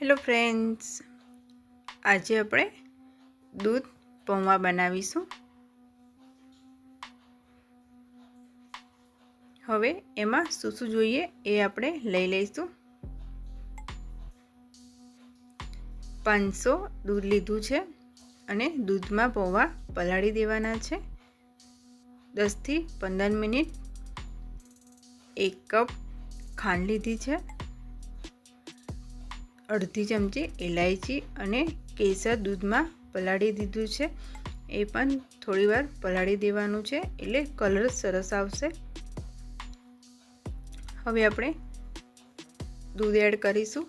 Hello friends આજે આપણે દૂધ પૌવા બનાવીશું. હવે એમાં શું શું જોઈએ એ આપણે લઈ લઈશું. પાંચસો દૂધ લીધું છે અને દૂધમાં પૌવા પલાળી દેવાના છે. દસથી પંદર મિનિટ એક કપ ખાંડ લીધી છે. અડધી ચમચી ઇલાયચી અને કેસર દૂધમાં પલાળી દીધું છે. એ પણ થોડીવાર પલાળી દેવાનું છે એટલે કલર સરસ આવશે. હવે આપણે દૂધ એડ કરીશું.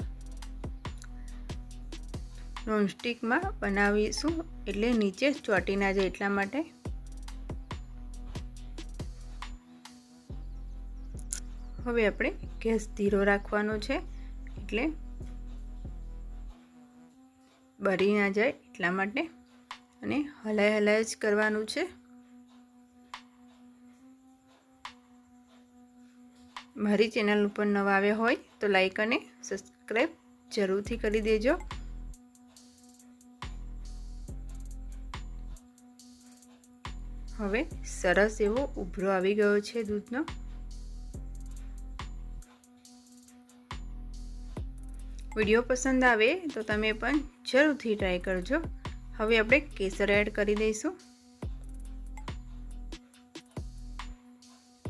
નોનસ્ટિકમાં બનાવીશું એટલે નીચે ચોટી ના જાય એટલા માટે. હવે આપણે ગેસ ધીરો રાખવાનો છે એટલે બરી ના જાય એટલા માટે અને હલાય હલાય જ કરવાનું છે. મારી ચેનલ ઉપર નવા આવ્યા હોય તો લાઈક અને સબસ્ક્રાઈબ જરૂરથી કરી દેજો. હવે સરસ એવો ઉભરો આવી ગયો છે દૂધનો. વીડિયો પસંદ આવે તો તમે પણ જરૂરથી ટ્રાય કરજો. હવે આપણે કેસર એડ કરી દઈશું.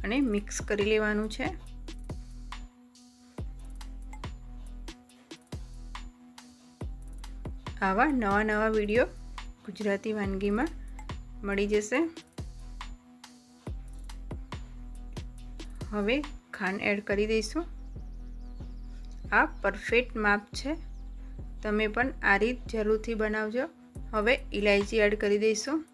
અને મિક્સ કરી લેવાનું છે. આવા નવા નવા વીડિયો ગુજરાતી વાનગીમાં મળી જશે. હવે ખાંડ એડ કરી દઈશું. આ પરફેક્ટ માપ છે. તમે પણ આ રીત જરૂરથી બનાવજો. હવે ઇલાયચી એડ કરી દઈશું.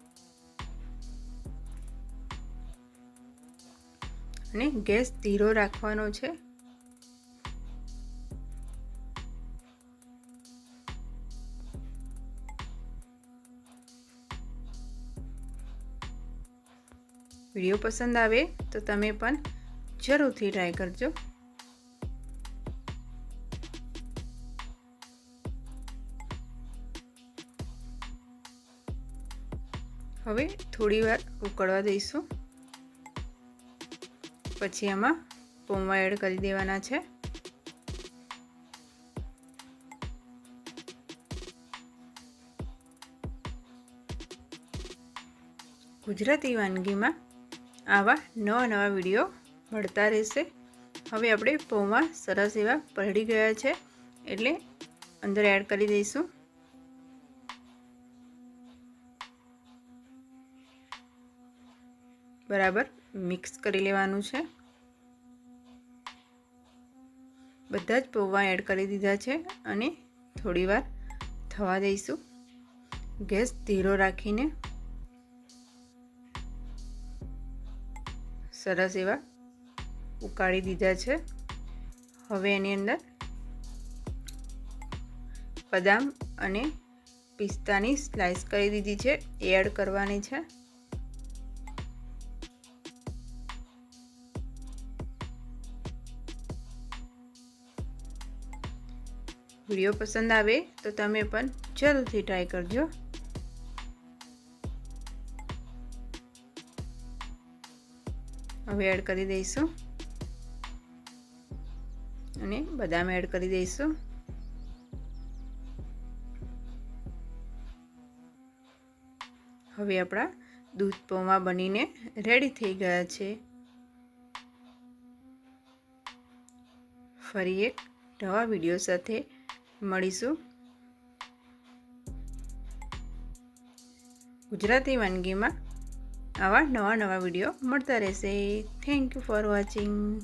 અને ગેસ ધીરો રાખવાનો છે. વીડિયો પસંદ આવે તો તમે પણ જરૂરથી ટ્રાય કરજો. હવે થોડી વાર ઉકળવા દઈશું. પછી એમાં પૌવા એડ કરી દેવાના છે. ગુજરાતી વાનગીમાં આવા નવા નવા વીડિયો મળતા રહેશે. હવે આપણે પૌવા સરસ એવા પલળી ગયા છે, એટલે અંદર એડ કરી દઈશું. બરાબર? મિક્સ કરી લેવાનું છે. બધા જ પૌવા એડ કરી દીધા છે અને થોડીવાર થવા દઈશું. ગેસ ધીરો રાખીને. સરસ એવા ઉકાળી દીધા છે. હવે એની અંદર બદામ અને પિસ્તાની સ્લાઇસ કરી દીધી છે. એ એડ કરવાની છે. વીડિયો પસંદ આવે તો તમે પણ જરૂરથી ટ્રાય કરજો. હવે એડ કરી દઈશું. અને બદામ એડ કરી દઈશું. હવે આપણા દૂધ પૌવા બનીને રેડી થઈ ગયા છે. ફરી એક નવા વીડિયો સાથે મળીશું. ગુજરાતી વાનગીમાં આવા નવા નવા વીડિયો મળતા રહેશે. Thank you for watching